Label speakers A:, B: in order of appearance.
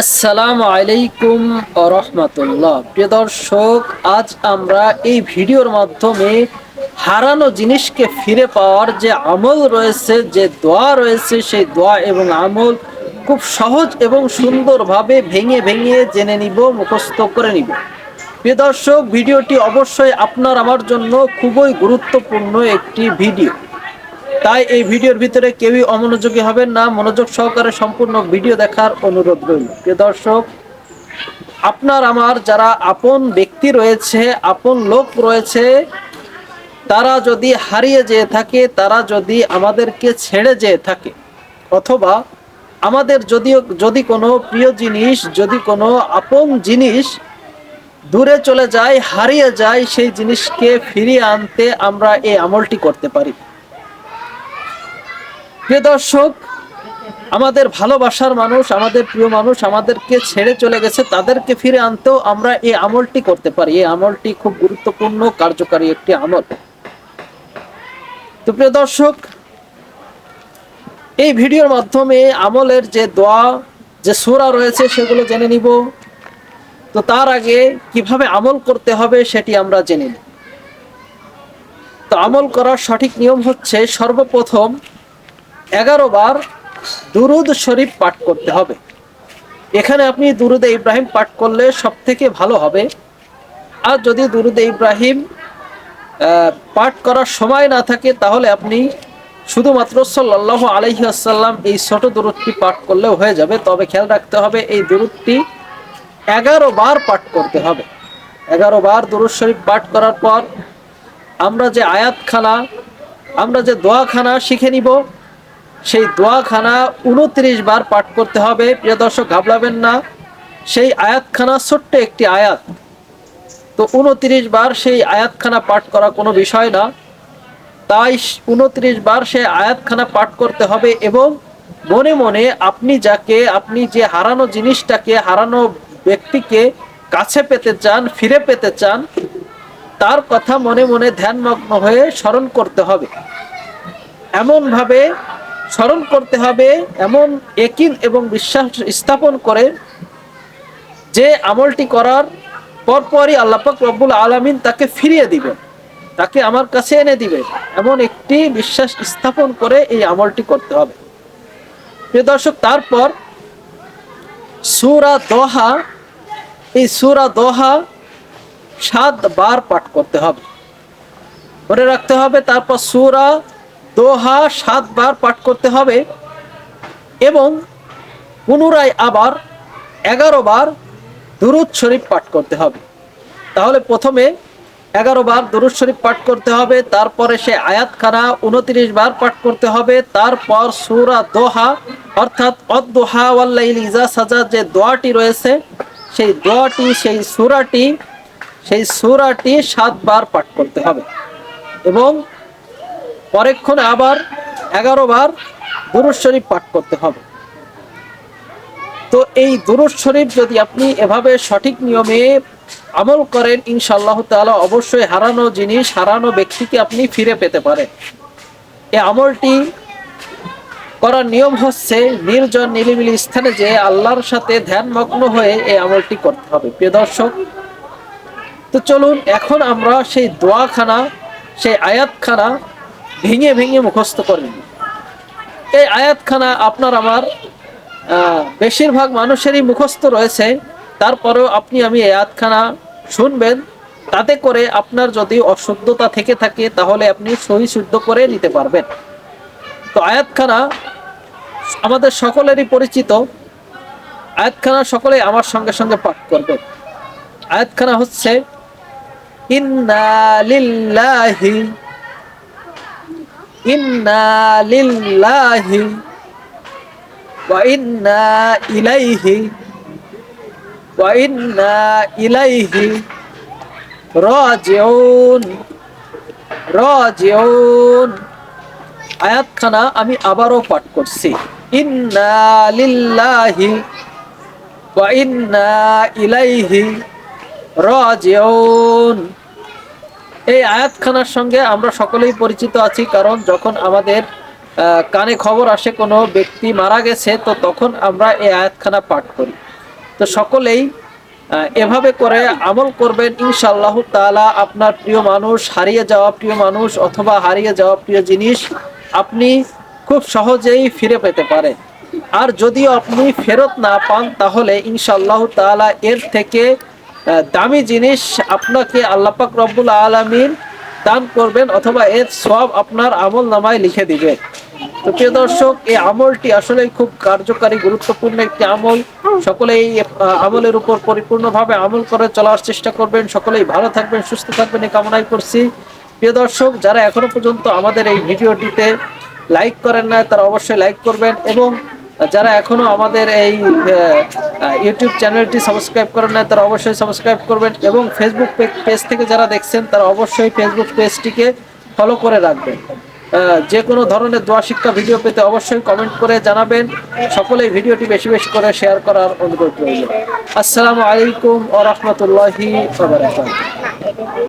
A: আসসালামু আলাইকুম রহমতুল্লাহ প্রিয় দর্শক, আজ আমরা এই ভিডিওর মাধ্যমে হারানো জিনিসকে ফিরে পাওয়ার যে আমল রয়েছে, যে দোয়া রয়েছে, সেই দোয়া এবং আমল খুব সহজ এবং সুন্দরভাবে ভেঙে ভেঙে জেনে নিব, মুখস্থ করে নিব। প্রিয় দর্শক, ভিডিওটি অবশ্যই আপনার, আমার জন্য খুবই গুরুত্বপূর্ণ একটি ভিডিও। তাই এই ভিডিওর ভিতরে কেউই অমনোযোগী হবেন না, মনোযোগ সহকারে সম্পূর্ণ ভিডিও দেখার অনুরোধ রইল। প্রিয় দর্শক, আপনার, আমার যারা আপন ব্যক্তি রয়েছে, আপন লোক রয়েছে, তারা যদি হারিয়ে যেয়ে থাকে, তারা যদি আমাদেরকে ছেড়ে যেয়ে থাকে, অথবা আমাদের যদিও, যদি কোনো প্রিয় জিনিস, যদি কোনো আপন জিনিস দূরে চলে যায়, হারিয়ে যায়, সেই জিনিসকে ফিরিয়ে আনতে আমরা এই আমলটি করতে পারি। প্রিয় দর্শক, আমাদের ভালোবাসার মানুষ, আমাদের প্রিয় মানুষ আমাদেরকে ছেড়ে চলে গেছে, তাদেরকে ফিরে আনতেও আমরা এই আমলটি করতে পারি। এই আমলটি খুব গুরুত্বপূর্ণ, কার্যকারী একটি আমল। তো প্রিয় দর্শক, এই ভিডিওর মাধ্যমে আমলের যে দোয়া, যে সুরা রয়েছে, সেগুলো জেনে নিব। তো তার আগে কীভাবে আমল করতে হবে সেটি আমরা জেনে নিই। তো আমল করার সঠিক নিয়ম হচ্ছে সর্বপ্রথম এগারো বার দুরুদ শরীফ পাঠ করতে হবে। এখানে আপনি দুরুদে ইব্রাহিম পাঠ করলে সব থেকে ভালো হবে। আর যদি দুরুদে ইব্রাহিম পাঠ করার সময় না থাকে, তাহলে আপনি শুধুমাত্র সাল্লাহ আলহি আসাল্লাম এই ছোট দূরত্বটি পাঠ করলেও হয়ে যাবে। তবে খেয়াল রাখতে হবে, এই দূরত্বটি এগারো বার পাঠ করতে হবে। এগারো বার দুরুদ শরীফ পাঠ করার পর আমরা যে আয়াতখানা, আমরা যে দোয়াখানা শিখে নিব সেই দোয়াখানা উনত্রিশ বার পাঠ করতে হবে। প্রিয় দর্শক, ঘাবড়াবেন না। সেই আয়াতখানা ছোট্ট একটি আয়াত। তো উনত্রিশ বার সেই আয়াতখানা পাঠ করা কোনো বিষয় না। তাই উনত্রিশ বার সেই আয়াতখানা পাঠ করতে হবে এবং মনে মনে আপনি যাকে, আপনি যে হারানো জিনিসটাকে, হারানো ব্যক্তিকে কাছে পেতে চান, ফিরে পেতে চান, তার কথা মনে মনে ধ্যানমগ্ন হয়ে স্মরণ করতে হবে। এমনভাবে স্মরণ করতে হবে এমন একিন এবং বিশ্বাস স্থাপন করে যে আমলটি করার পরপরই আল্লাপাক রব্বুল আলমিন তাকে ফিরিয়ে দিবেন, তাকে আমার কাছে এনে দিবে এমন একটি বিশ্বাস স্থাপন করে এই আমলটি করতে হবে। প্রিয় দর্শক, তারপর সুরা দোহা, এই সুরা দোহা সাত বার পাঠ করতে হবে। মনে রাখতে হবে, তারপর সুরা দোহা সাতবার পাঠ করতে হবে এবং পুনরায় আবার এগারো বার দুরুদ শরীফ পাঠ করতে হবে। তাহলে প্রথমে এগারো বার দুরুদ শরীফ পাঠ করতে হবে, তারপরে সে আয়াতখানা উনত্রিশ বার পাঠ করতে হবে, তারপর সুরা দোহা, অর্থাৎ অদোহা ওয়াল্লাইল ইজা সাজা যে দোয়াটি রয়েছে, সেই দোয়াটি, সেই সুরাটি সেই সুরাটি সাতবার পাঠ করতে হবে। এবং পরেক্ষণে আবার এগারো বার দুরুদ শরীফ পাঠ করতে হবে। তো এই দুরুদ শরীফ যদি আপনি এভাবে সঠিক নিয়মে আমল করেন, ইনশাআল্লাহ তাআলা অবশ্যই হারানো জিনিস, হারানো ব্যক্তিকে আপনি ফিরে পেতে পারেন। এই আমলটি করার নিয়ম হচ্ছে নির্জন নিলিমিলি স্থানে যে আল্লাহর সাথে ধ্যানমগ্ন হয়ে এই আমলটি করতে হবে। প্রিয় দর্শক, তো চলুন এখন আমরা সেই দোয়াখানা, সেই আয়াতখানা ভেঙে ভেঙে মুখস্থ করেন। এই আয়াতখানা আপনার আমার বেশিরভাগ মানুষেরই মুখস্থ রয়েছে। তারপরেও আপনি আমি এই আয়াতখানা শুনবেন। তাতে করে আপনার যদি অশুদ্ধতা থেকে থাকে, তাহলে আপনি সহি শুদ্ধ করে নিতে পারবেন। তো আয়াতখানা আমাদের সকলেরই পরিচিত। আয়াতখানা সকলে আমার সঙ্গে সঙ্গে পাঠ করবেন আয়াতখানা হচ্ছে, ইন্না লিল্লাহি ইন্না লিল্লাহি ওয়া ইন্না ইলাইহি ওয়া ইন্না ইলাইহি রাজিউন রাজিউন। আয়াতখানা আমি আবারও পাঠ করছি। ইন্না লিল্লাহি ওয়া ইন্না ইলাইহি রাজিউন। এই আয়াতখানার সঙ্গে আমরা সকলেই পরিচিত আছি, কারণ যখন আমাদের কানে খবর আসে কোনো ব্যক্তি মারা গেছে, তো তখন আমরা এই আয়াতখানা পাঠ করি। তো সকলেই এভাবে করে আমল করবেন, ইনশাআল্লাহ তাআলা আপনার প্রিয় মানুষ, হারিয়ে যাওয়া প্রিয় মানুষ অথবা হারিয়ে যাওয়া প্রিয় জিনিস আপনি খুব সহজেই ফিরে পেতে পারেন। আর যদিও আপনি ফেরত না পান, তাহলে ইনশাআল্লাহ তাআলা এর থেকে দামি জিনিস আপনাকে আল্লাপাক রব্বুল আলমিন দান করবেন অথবা এর সব আপনার আমল নামায় লিখে দিবেন তো প্রিয় দর্শক, এই আমলটি আসলে খুব কার্যকারী, গুরুত্বপূর্ণ একটি আমল। সকলেই আমলের উপর পরিপূর্ণভাবে আমল করে চলার চেষ্টা করবেন। সকলেই ভালো থাকবেন, সুস্থ থাকবেন, এই কামনাই করছি। প্রিয় দর্শক, যারা এখনও পর্যন্ত আমাদের এই ভিডিওটিতে লাইক করেন না তারা অবশ্যই লাইক করবেন এবং যারা এখনও আমাদের এই ইউটিউব চ্যানেলটি সাবস্ক্রাইব করেন না তারা অবশ্যই সাবস্ক্রাইব করবেন এবং ফেসবুক পেজ থেকে যারা দেখছেন, তারা অবশ্যই ফেসবুক পেজটিকে ফলো করে রাখবেন। যে কোনো ধরনের দোয়া শিক্ষা ভিডিও পেতে অবশ্যই কমেন্ট করে জানাবেন। সকলেই ভিডিওটি বেশি বেশি করে শেয়ার করার অনুরোধ রইল। আসসালামু আলাইকুম ও রহমতুল্লাহি